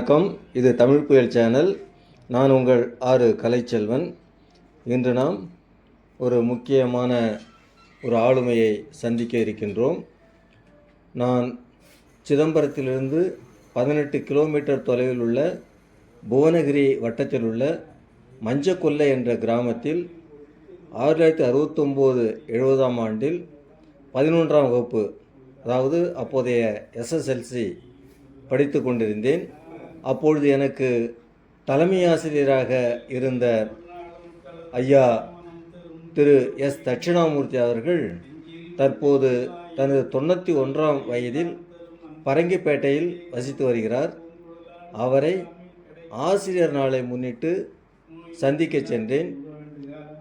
வணக்கம். இது தமிழ் புயல் சேனல். நான் உங்கள் ஆறு கலைச்செல்வன். இன்று நாம் ஒரு முக்கியமான ஒரு ஆளுமையை சந்திக்க இருக்கின்றோம். நான் சிதம்பரத்திலிருந்து பதினெட்டு கிலோமீட்டர் தொலைவில் உள்ள புவனகிரி வட்டத்தில் உள்ள மஞ்சக்கொல்லை என்ற கிராமத்தில் ஆயிரத்தி தொள்ளாயிரத்தி அறுபத்தொம்போது எழுபதாம் ஆண்டில் பதினொன்றாம் வகுப்பு அதாவது அப்போதைய எஸ்எஸ்எல்சி படித்து கொண்டிருந்தேன். அப்பொழுது எனக்கு தலைமை ஆசிரியராக இருந்த ஐயா திரு எஸ் தட்சிணாமூர்த்தி அவர்கள் தற்போது தனது தொண்ணூற்றி ஒன்றாம் வயதில் பரங்கிப்பேட்டையில் வசித்து வருகிறார். அவரை ஆசிரியர் நாளை முன்னிட்டு சந்திக்க சென்றேன்.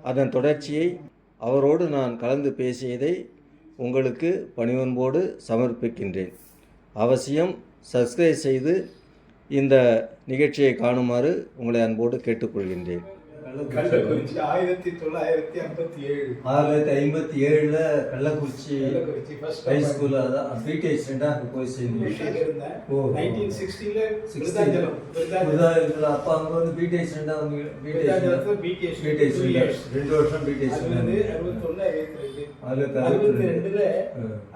அதன் தொடர்ச்சியை அவரோடு நான் கலந்து பேசியதை உங்களுக்கு பணிவன்போடு சமர்ப்பிக்கின்றேன். அவசியம் சப்ஸ்கிரைப் செய்து இந்த நிகழ்ச்சியை காணுமாறு உங்களை அன்போடு கேட்டுக்கொள்கின்றேன். கள்ளக்குறிச்சி ஆயிரத்தி தொள்ளாயிரத்தி ஐம்பத்தி ஏழு. ஆயிரத்தி ஐம்பத்தி ஏழில் கள்ளக்குறிச்சி ஹை ஸ்கூலில் அதான் பிடிஎஸ் ரெண்டாக போய் சேர்ந்தேன். ஓ. நைன்டீன் சிக்ஸ்டில விருதாச்சலம் விருதாச்சலம் விருதாச்சலத்தில் அப்பா அங்கே வந்து two years. ரெண்டு வருஷம் அது வந்து அறுபத்தொன்னு அறுபத்தி ரெண்டு. அறுபத்தி ரெண்டு.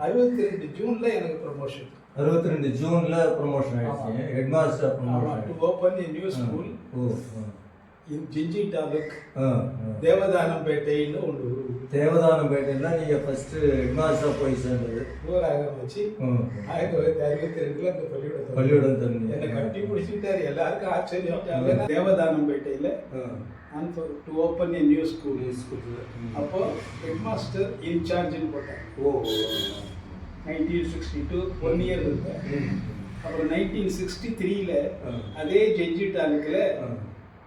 அறுபத்தி ரெண்டு ஜூன்ல எனக்கு ப்ரமோஷன் அறுபத்தி ரெண்டு ஜூன்ல ப்ரொமோஷன் ஆயிடுச்சு. Head master promotion to open a new school O in Gingee taluk தேவதானம்பேட்டைன்னு ஒன்று தேவதானம் பேட்டையில் நீங்கள் ஃபஸ்ட்டு ஹெட் மாஸ்டர் போய் சேர்ந்தது. ஊராக வச்சு. ஆயிரத்தி தொள்ளாயிரத்தி அறுபத்தி ரெண்டுல அந்த பள்ளிக்கூடம் பள்ளிக்கூடம் திறந்தீங்க. என்னை கட்டி பிடிச்சிட்டாரு. எல்லாருக்கும் ஆச்சரியம். தேவதானம்பேட்டையில ஆ. To open a new school ஸ்கூலில் அப்போ ஹெட் மாஸ்டர் இன்சார்ஜ்னு போட்டேன் ஓ. Nineteen sixty two one year இருந்தேன். அப்புறம் நைன்டீன் சிக்ஸ்டி த்ரீல. அதே ஜட்ஜி தாலுக்கில்.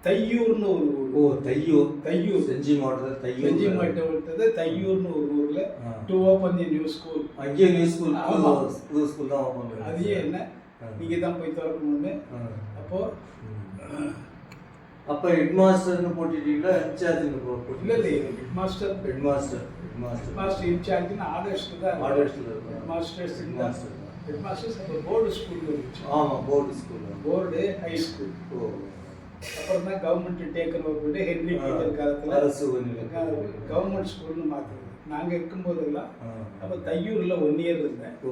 தையூர்னு ஒரு ஓ ஊர் தையூர் தையூர் செஞ்சி மாவட்டத்தில் தையூர் செஞ்சி விட்டது தையூர்னு ஒரு ஊர்ல. To open a new school அங்கேயே நியூ ஸ்கூல். புது ஸ்கூல் தான் ஓப்பன் அதையே என்ன ஆ. நீங்க தான் போய் திறக்கணும்னு அப்போ அப்போ ஹெட் மாஸ்டர்னு போட்டுட்டீங்களா இன்சார்ஜ்னு இல்ல போட்டு இல்ல head master head master head master master இன்சார்ஜ்னு August தான் ஆகஸ்ட்ல இருக்கும். Head masters Head masters. Head masters அப்போ போர்டு ஸ்கூல் இருந்துச்சு ஆமாம் அப்புறம் தான் கவர்மெண்ட் டேக்கன் ஓவர் பண்ணி ஹென்ரி ஆ. பீட்டர் காலத்துல அரசு. கவர்மெண்ட் ஸ்கூல்னு மாத்துறது நாங்க இருக்கும்போதெல்லாம். அப்ப தையூர்ல ஒன் இயர் இருந்தேன் ஓ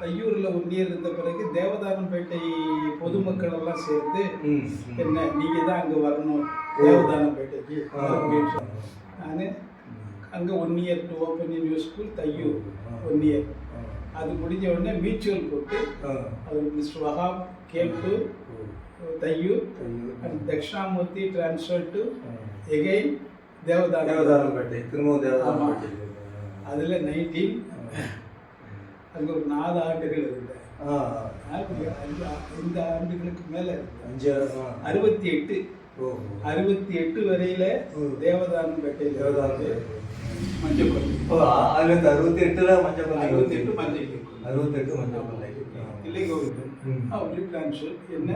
தையூர்ல ஒன் இயர் இருந்த பிறகு தேவதானம்பேட்டை பொதுமக்கள் எல்லாம் சேர்ந்து. என்ன நீங்க தான் அங்க வரணும். தேவதானம்பேட்டைக்கு. அப்படின்னு. நானு அங்க one year to open new school Thaiyur. One year. அது முடிஞ்ச உடனே மியூச்சுவல் போட்டு. அவர் மிஸ்டர் வஹாப் டு ஓ. தையூர் தக்ஷணாமூர்த்தி transferred to ஆ. again தேவதானம் தேவதானம்பேட்டை திரும்பவும் தேவதானம்பேட்டை அதுல நைன்டீன் அங்க ஒரு நாலு ஆண்டுகள் இருந்தேன் இந்த ஆண்டுகளுக்கு மேல அஞ்சு. அறுபத்தி எட்டு அறுபத்தி எட்டு வரையில ம். தேவதானம்பேட்டையில் தேவதானம்பேட்டை. மஞ்சள் ஓ ஆயிரத்தி அறுபத்தி எட்டுல மஞ்சள் கொள்ளை அறுபத்தி எட்டு மஞ்சள். அறுபத்தி எட்டு மஞ்சள் கொள்ளை இல்லை கோவிந்தன் டிரான்ஸ்ஃபர் என்ன?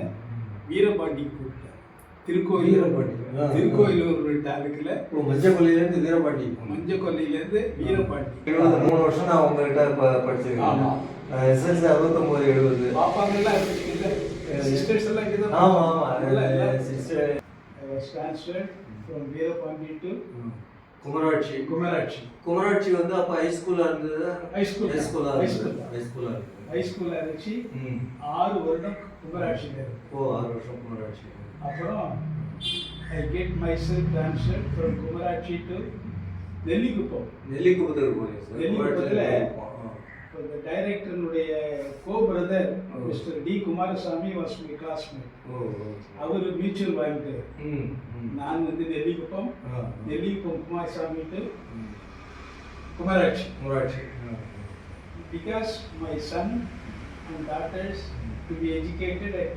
வீரபாண்டி கூப்பிட்டார் திருக்கோயில். வீரபாண்டி. ஆ. திருக்கோயிலூர் தாலுக்குல மஞ்சள் மஞ்சள் கொல்லையிலேருந்து வீரபாண்டி. எழுபது மூணு வருஷம் நான் உங்ககிட்ட ப- படிச்சிருக்கேன். எஸ்எல்சி அறுபத்தொம்போது எழுபது. பாப்பாங்கெல்லாம் சிஸ்டர்ஸ் எல்லாம் இங்கே தான் ஆமா. ஆமா sister transferred from Veerapandi to Kumaratchi Kumaratchi Kumaratchi வந்து அப்ப ஹை ஸ்கூலா இருந்தது High school. ஹை ஸ்கூலா High இருந்தது school. ஹை ஸ்கூலா இருந்தது ஹை ஸ்கூல்ல இருந்துச்சு ம். ஆறு வருடம் குமராட்சியில் இருக்கு ஓ ஆறு வருஷம் குமராட்சி அப்புறம் I get myself transfer from Kumaratchi to Nellikuppam நெல்லிக்குப்பத்துக்கு போனேன் சார் நெல்லிக்குப்பத்துல குமராட்சியில ஆ. இந்த டைரக்டருடைய co brother. Mister T Kumaraswamy was my classmate. Our mutual வாங்கிட்டு ம் ம். நான் வந்து நெல்லிக்குப்பம். நெல்லிக்குப்பம் குமாரசாமி டு ம். Kumaratchi Kumaratchi because my son and daughters to be educated at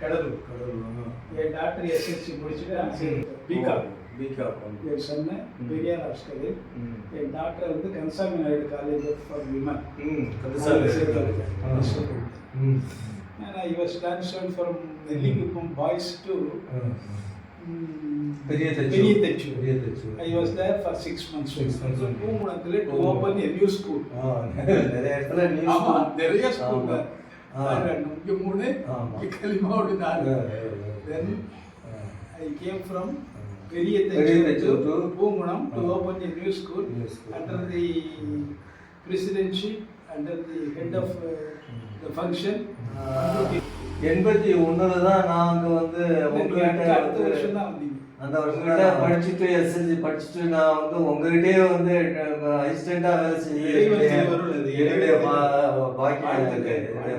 Cuddalore Cuddalore. N doctor SSC முடிச்சுட்டு பிகாம் பிகாம் என் சொன்ன பெரியார் ஹாஸ்டலில் ம். என் டாக்டர் வந்து Kansami Naidu college for women ம். கந்தசாமி. ஆ. ம். And I was transferred from Nellikuppam boys to ah. mm, பெரிய தச்சு பெரிய தச்சு. பெரிய தச்சு I was there for six months. Six months. பூங்குளத்தில் to open a new school. ஆ, நிறைய இடத்துல news ஆமா, school. நிறைய school ஆமா. தான். ஆ. காரணம் இங்க மூணு ஆமா. இங்க கலிமாவோட நாலு Yeah, yeah, yeah. then பெரிய a new school. New school. under the presidency, under the head of uh, the function. Ah. எண்பத்தி ஒண்ணுல தான் நான் அங்க வந்து உங்ககிட்ட அடுத்த வருஷம் தான் வந்தீங்க. அந்த வருஷத்துல படிச்சுட்டு எஸ்எல்சி படிச்சுட்டு நான் வந்து உங்ககிட்டயே வந்து அசிஸ்டண்டா வேலை செஞ்சு. என்னுடைய பாக்கியம்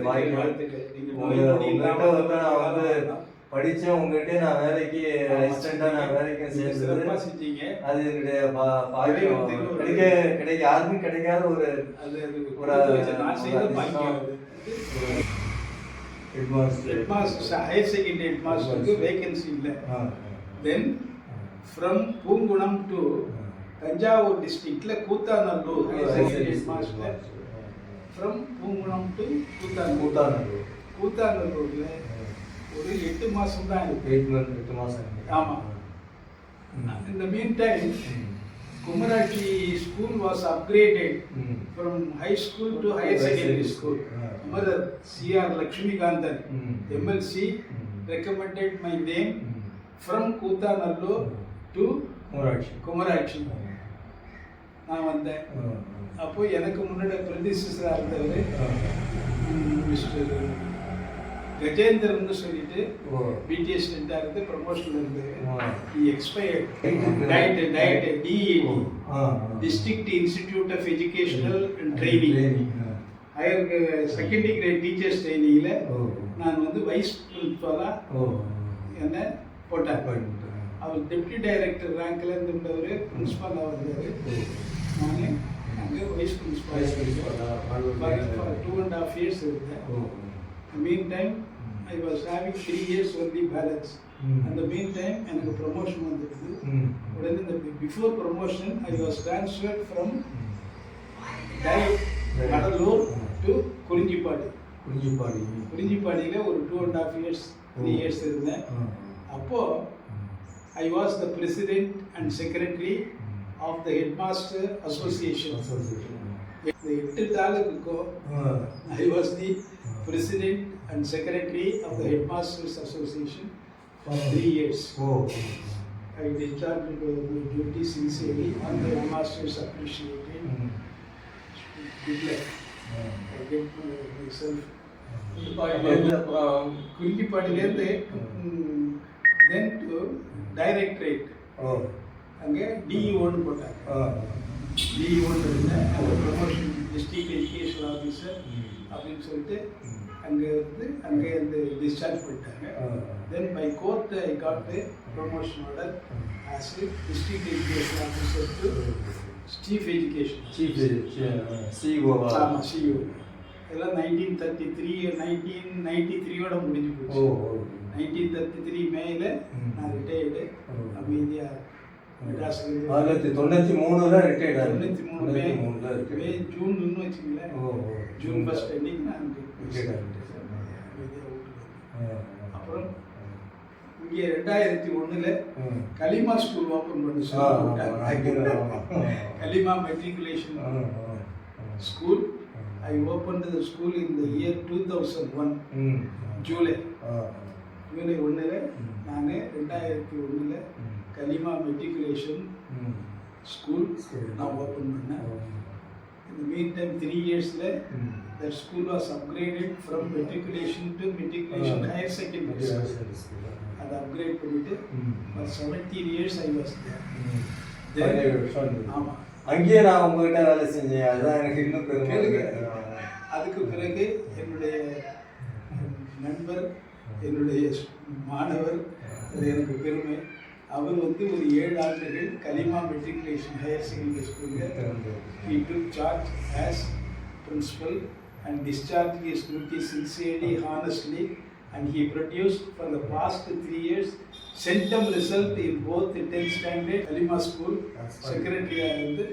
நோய் உங்ககிட்ட வந்து நான் வந்து படிச்சேன் உங்ககிட்ட நான் வேலைக்கு ஆமா, அசிஸ்டண்டா நான் வேலைக்கு செஞ்சீங்க. அது என்னுடைய பாக்கியம். கிடைக்க கிடைக்க யாருக்கும் கிடைக்காத ஒரு ஹையர் செகண்டரி ஹெட்மாஸ்டருக்கு வேகன்சி இல்லை. Then from Poongunam to Thanjavur டிஸ்ட்ரிக்ட்ல Koothanallur higher secondary headmaster from Poongunam to Koothanallur. கூத்தாநல்லூர்ல ஒரு எட்டு மாசம் தான் இருக்கு எயிட் மந்த் எட்டு மாசம் ஆமா. இந்த mean time Kumaratchi school was upgraded ம். from high school to higher secondary school. Ah. Mother C.R. Lakshmikandan, Mm. MLC, Mm. recommended my name ம். from Kutanallur to ஊராட்சி குமராட்சி நான் வந்தேன் ஆ, அப்போ எனக்கு முன்னாடி பிரதிசிஸ்டராக இருந்தவர் மிஸ்டர் கஜேந்திரன் சொல்லிட்டு பிடிஎஸ் இருந்து ப்ரமோஷன் இருந்தது ஆ. Expired DIET DIET DET. District institute of educational and training. Higher secondary grade teachers ட்ரைனிங்கில் நான் வந்து வைஸ் பிரின்ஸ்பலாக ஓ. என்ன போட்டாங்க. அவர் டெப்டி டைரக்டர் ரேங்க்ல இருந்தவர் பிரின்ஸ்பலாக வந்தார் நான் அங்கே vice Bangalore. Two and half years இருந்தேன். Mean time I was having three years only balance ம். அந்த மீன் டைம் எனக்கு ப்ரொமோஷன் வந்துருது ம். உடனே இந்த before promotion I was transferred from. Cuddalore to Kurinjipadi Kurinjipadi குறிஞ்சிப்பாடியில் ஒரு two and half years three years இருந்தேன் ஆ. அப்போ I was the president and secretary of the headmaster association Association. இந்த எட்டு தாலுக்குக்கும். I was the president and secretary of the headmasters association for three years O I discharged my duty sincerely and the headmasters appreciated. ம். Good luck. ஆ. I get my- myself. குறிஞ்சிப்பாடியிலேருந்து அப்புறம் குறிஞ்சிப்பாடியிலேருந்து ம். Then to directorate ஓ அங்கே டிஇஓன்னு போட்டாங்க ஆ. டிஇஓன்னு இருந்தேன் அங்கே ப்ரொமோஷன் டிஸ்ட்ரிக்ட் எஜுகேஷன் ஆஃபீஸர் ம். அப்படின்னு சொல்லிட்டு ம். அங்கே இருந்து அங்கே இருந்து டிஸ்சார்ஜ் பண்ணிட்டாங்க ஆ. Then by court I got promotion order as district education officer to chief education CEO வா? ஆமாம் சிஇஓ இதெல்லாம் nineteen thirty three nineteen ninety த்ரீயோட முடிஞ்சு போச்சு. நைன்டீன் தேர்ட்டி த்ரீ மேல. நான் ரிட்டையர்டு. அமைதியாக ஆயிரத்தி தொண்ணூத்தி மூணுல ரிட்டையர்ட் தொண்ணூற்றி மூணு மே தொண்ணூத்தி மூணுல மே ரிட்டையர்ட் ஜூன்னு வச்சுங்களேன் ஓ ஓ ஜூன் ஃபர்ஸ்ட் எண்டிங் நான். அப்புறம் இங்கே ரெண்டாயிரத்தி ஒண்ணுல கலிமா ஸ்கூல் ஓப்பன் பண்ண. Kalima matriculation school I open the school in the year two thousand one July. July ஒன்றில். நான் ரெண்டாயிரத்தி ஒண்ணுல கலிமா மெட்ரிகுலேஷன் ஸ்கூல் நான் ஓப்பன் பண்ணேன். இந்த மீன் டைம் த்ரீ இயர்ஸில் that school was upgraded from matriculation to matriculation Ah. higher secondary school. அதை அப்கிரேட் பண்ணிட்டு for 17 years I was there. Then- ஆமா. அங்கேயே நான் உங்ககிட்ட வேலை செஞ்சேன். அதுதான் எனக்கு இன்னும் பெருமை. அதுக்கு பிறகு என்னுடைய நண்பர் என்னுடைய மாணவர் அது எனக்கு பெருமை. அவர் வந்து ஒரு ஏழு ஆண்டுகள் கலிமா மெட்ரிகுலேஷன் ஹையர் செகண்டரி ஸ்கூலில் charge as principal and discharged his duties sincerely, honestly, and he produced for the past three years centum result in both the 10th standard Kalima school That's fine. செக்ரட்டரியாக இருந்து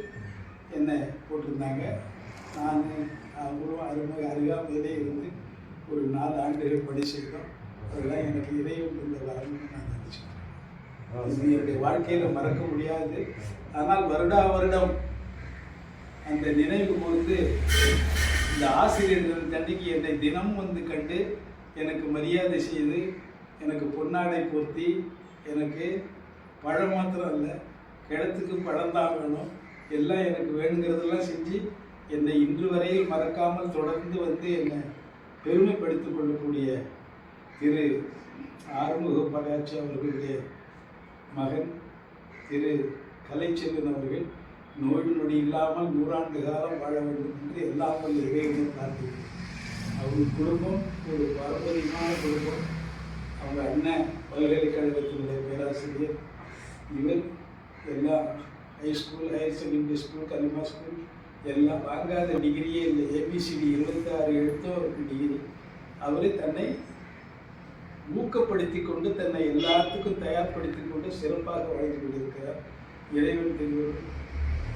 என்னை போட்டிருந்தாங்க. நான் அவரும் அருமை அருகாமையிலே இருந்து ஒரு நாலு ஆண்டுகள் படிச்சிருக்கோம். அதெல்லாம் எனக்கு இறைவன் இந்த வரணும்னு நான் நினச்சிக்கிறேன். இது என்னுடைய வாழ்க்கையில் மறக்க முடியாது. ஆனால் வருடா வருடம் அந்த நினைவு கூர்ந்து இந்த ஆசிரியர்கள் தண்ணிக்கு என்னை தினம் வந்து கண்டு எனக்கு மரியாதை செய்து எனக்கு பொன்னாடை போர்த்தி எனக்கு பழம் மாத்திரம் இல்லை கிழத்துக்கு பழம் தான் வேணும் எல்லாம் எனக்கு வேணுங்கிறதெல்லாம் செஞ்சு என்னை இன்று வரையில் மறக்காமல் தொடர்ந்து வந்து என்னை பெருமைப்படுத்திக் கொள்ளக்கூடிய திரு ஆறுமுக பகாட்சி அவர்களுடைய மகன் திரு கலைச்செல்வன் அவர்கள். நோய் நொடி இல்லாமல் நூறாண்டு காலம் வாழ வேண்டும் என்று எல்லாம் வல்ல இறைவனை பிரார்த்திக்கிறேன் அவங்க குடும்பம் ஒரு பாரம்பரியமான குடும்பம். அவங்க அண்ணன் பல்கலைக்கழகத்தினுடைய பேராசிரியர். இவர் எல்லா high school higher secondary school Kalima school எல்லாம் வாங்காத டிகிரியே இல்லை. ஏபிசிடி இருபத்தாறு எடுத்தோ டிகிரி அவரே தன்னை ஊக்கப்படுத்தி கொண்டு தன்னை எல்லாத்துக்கும் தயார்படுத்தி கொண்டு சிறப்பாக வாழ்ந்து கொண்டிருக்கிறார். இறைவன் திருவருள்.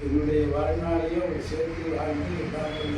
என்னுடைய வாழ்நாளையும் ஒரு சேர்த்து வாழ்ந்து எல்லாருக்கும்